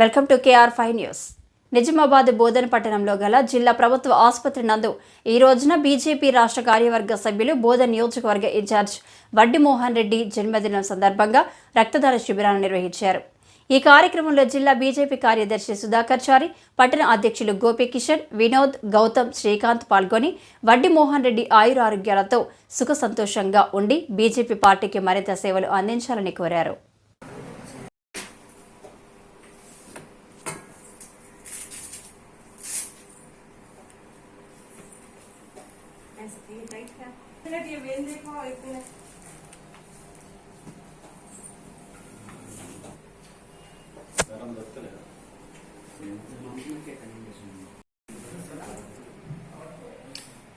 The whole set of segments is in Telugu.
Welcome to K R five news. Nizamabad Bodhan పట్టణంలో గల జిల్లా ప్రభుత్వ ఆసుపత్రి నందు ఈ రోజున బీజేపీ రాష్ట్ర కార్యవర్గ సభ్యులు బోధన్ నియోజకవర్గ ఇన్ఛార్జ్ వడ్డి మోహన్ రెడ్డి జన్మదినం సందర్భంగా రక్తదాన శిబిరాన్ని నిర్వహించారు. ఈ కార్యక్రమంలో జిల్లా బీజేపీ కార్యదర్శి సుధాకర్ చారి పట్టణ అధ్యక్షులు గోపికిషన్ వినోద్ గౌతమ్ శ్రీకాంత్ పాల్గొని వడ్డి మోహన్ రెడ్డి ఆయురారోగ్యాలతో సుఖ సంతోషంగా ఉండి బీజేపీ పార్టీకి మరింత సేవలు అందించాలని కోరారు.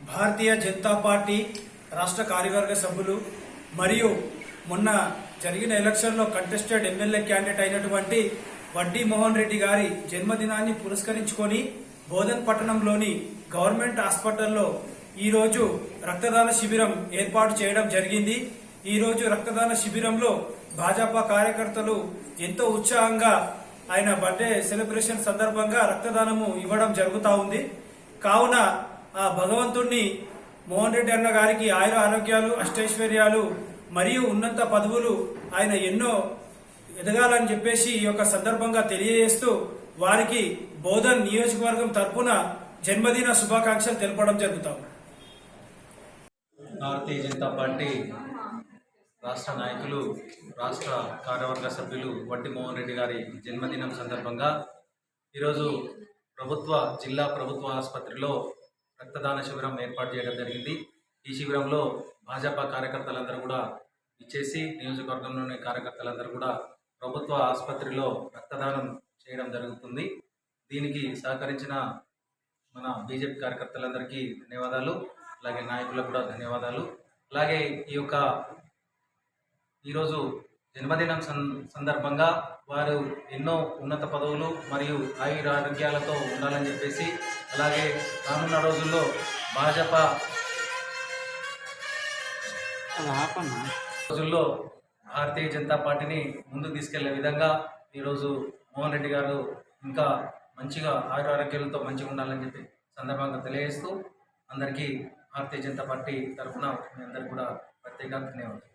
భారతీయ జనతా పార్టీ రాష్ట్ర కార్యవర్గ సభ్యులు మరియు మొన్న జరిగిన ఎలక్షన్లో కంటెస్టెడ్ ఎమ్మెల్యే క్యాండిడేట్ అయినటువంటి వడ్డీ మోహన్ రెడ్డి గారి జన్మదినాన్ని పురస్కరించుకొని బోధన్ పట్టణంలోని గవర్నమెంట్ హాస్పిటల్లో ఈరోజు రక్తదాన శిబిరం ఏర్పాటు చేయడం జరిగింది. ఈరోజు రక్తదాన శిబిరంలో భాజపా కార్యకర్తలు ఎంతో ఉత్సాహంగా ఆయన బర్త్డే సెలబ్రేషన్ సందర్భంగా రక్తదానము ఇవ్వడం జరుగుతూ ఉంది. కావున ఆ భగవంతుణ్ణి మోహన్ రెడ్డి అన్న గారికి ఆయుర ఆరోగ్యాలు అష్టైశ్వర్యాలు మరియు ఉన్నత పదవులు ఆయన ఎన్నో ఎదగాలని చెప్పేసి ఈ యొక్క సందర్భంగా తెలియజేస్తూ వారికి బోధన్ నియోజకవర్గం తరపున జన్మదిన శుభాకాంక్షలు తెలపడం జరుగుతాం భారతీయ జనతా పార్టీ రాష్ట్ర నాయకులు రాష్ట్ర కార్యవర్గ సభ్యులు వడ్డి మోహన్ రెడ్డి గారి జన్మదినం సందర్భంగా ఈరోజు ప్రభుత్వ జిల్లా ప్రభుత్వ ఆసుపత్రిలో రక్తదాన శిబిరం ఏర్పాటు చేయడం జరిగింది. ఈ శిబిరంలో భాజపా కార్యకర్తలందరూ కూడా ఇచ్చేసి నియోజకవర్గంలోని కార్యకర్తలందరూ కూడా ప్రభుత్వ ఆసుపత్రిలో రక్తదానం చేయడం జరుగుతుంది. దీనికి సహకరించిన మన బీజేపీ కార్యకర్తలందరికీ ధన్యవాదాలు. అలాగే నాయకులకు కూడా ధన్యవాదాలు. అలాగే ఈ యొక్క ఈరోజు జన్మదినం సం సందర్భంగా వారు ఎన్నో ఉన్నత పదవులు మరియు ఆయుర ఆరోగ్యాలతో ఉండాలని చెప్పేసి అలాగే రానున్న రోజుల్లో భాజపా రోజుల్లో భారతీయ జనతా పార్టీని ముందుకు తీసుకెళ్ళే విధంగా ఈరోజు మోహన్ రెడ్డి గారు ఇంకా మంచిగా ఆయుర ఆరోగ్యాలతో మంచిగా ఉండాలని చెప్పి సందర్భంగా తెలియజేస్తూ అందరికీ భారతీయ జనతా పార్టీ తరఫున మీ అందరికీ కూడా ప్రత్యేకంగా ధన్యవాదాలు